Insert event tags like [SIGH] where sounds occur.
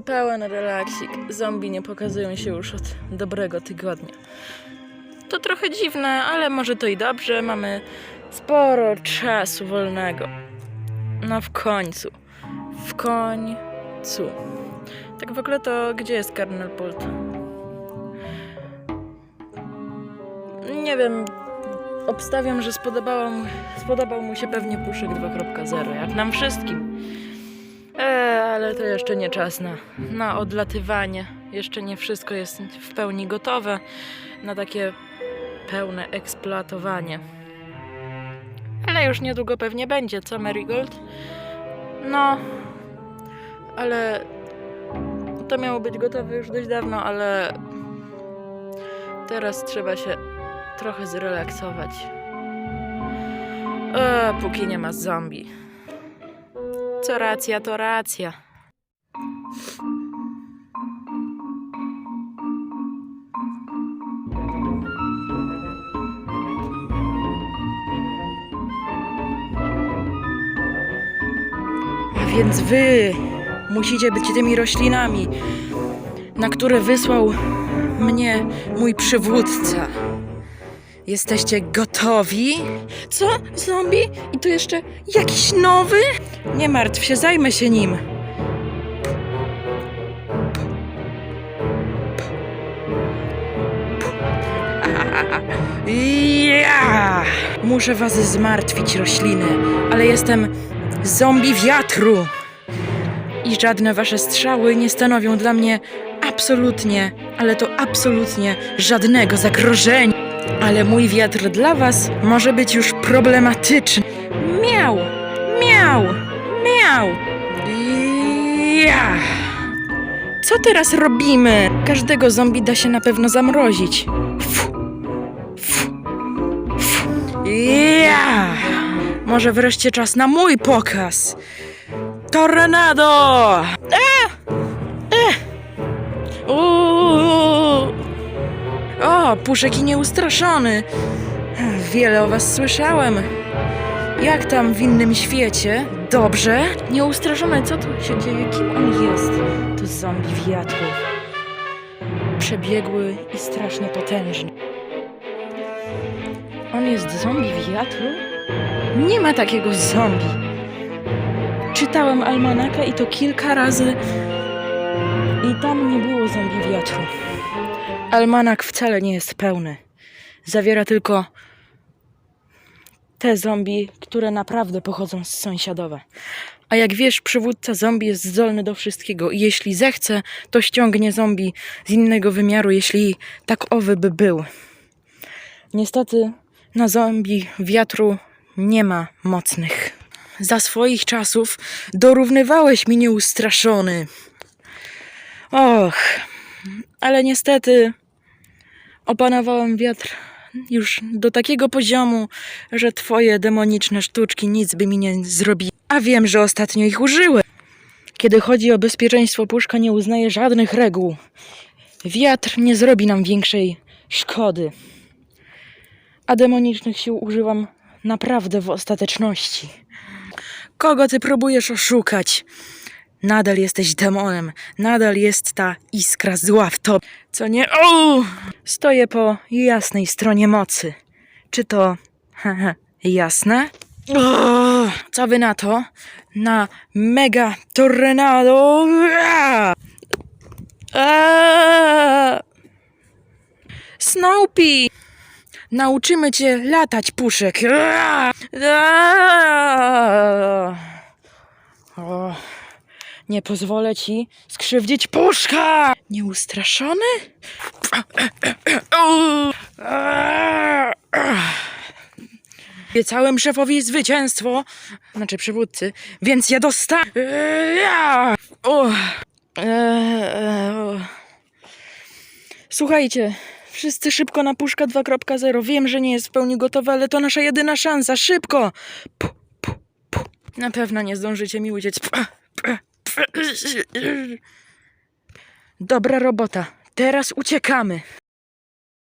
Pełen relaksik. Zombie nie pokazują się już od dobrego tygodnia. To trochę dziwne, ale może to i dobrze. Mamy sporo czasu wolnego. No w końcu. W końcu. Tak w ogóle to gdzie jest Kernel Pult? Nie wiem. Obstawiam, że spodobał spodobał mu się pewnie Puszek 2.0, jak nam wszystkim. E, ale to jeszcze nie czas na, na odlatywanie. Jeszcze nie wszystko jest w pełni gotowe na takie pełne eksploatowanie. Ale już niedługo pewnie będzie, co Marigold? No, ale to miało być gotowe już dość dawno, ale teraz trzeba się trochę zrelaksować. E, póki nie ma zombie. Co racja, to racja. A więc wy musicie być tymi roślinami, na które wysłał mnie mój przywódca. Jesteście gotowi? Co? Zombie? I to jeszcze jakiś nowy? Nie martw się, zajmę się nim. Ja! Muszę was zmartwić, rośliny, ale jestem zombie wiatru. I żadne wasze strzały nie stanowią dla mnie absolutnie, ale to absolutnie żadnego zagrożenia. Ale mój wiatr dla was może być już problematyczny. Miał, miał, miał. Ja. Co teraz robimy? Każdego zombie da się na pewno zamrozić. Ja. Może wreszcie czas na mój pokaz. Tornado! E! E! Uuu! Puszek i nieustraszony. Wiele o was słyszałem. Jak tam w innym świecie? Dobrze? Nieustraszony, co tu się dzieje? Kim on jest? To zombie wiatru. Przebiegły i strasznie potężny. On jest zombie wiatru? Nie ma takiego zombie. Czytałem almanaka i to kilka razy i tam nie było zombie wiatru. Almanak wcale nie jest pełny. Zawiera tylko te zombie, które naprawdę pochodzą z sąsiadowa. A jak wiesz, przywódca zombie jest zdolny do wszystkiego i jeśli zechce, to ściągnie zombie z innego wymiaru, jeśli tak owy by był. Niestety na zombie wiatru nie ma mocnych. Za swoich czasów dorównywałeś mi nieustraszony. Och, ale niestety opanowałem wiatr już do takiego poziomu, że twoje demoniczne sztuczki nic by mi nie zrobiły. A wiem, że ostatnio ich użyłem. Kiedy chodzi o bezpieczeństwo, puszka nie uznaje żadnych reguł. Wiatr nie zrobi nam większej szkody. A demonicznych sił używam naprawdę w ostateczności. Kogo ty próbujesz oszukać? Nadal jesteś demonem, nadal jest ta iskra zła w tobie. Co nie? O! Stoję po jasnej stronie mocy. Czy to [LAUGHS] jasne? O! Co wy na to? Na mega tornado! Ua! Aaa! Snoopy! Nauczymy cię latać, puszek! Ua! Aaa! O, nie pozwolę ci skrzywdzić puszka! Nieustraszony? Obiecałem szefowi zwycięstwo, znaczy przywódcy, więc ja dostanę. O. Eee, o. Słuchajcie, wszyscy szybko na puszka 2.0. Wiem, że nie jest w pełni gotowa, ale to nasza jedyna szansa. Szybko! Na pewno nie zdążycie mi uciec. Dobra robota. Teraz uciekamy.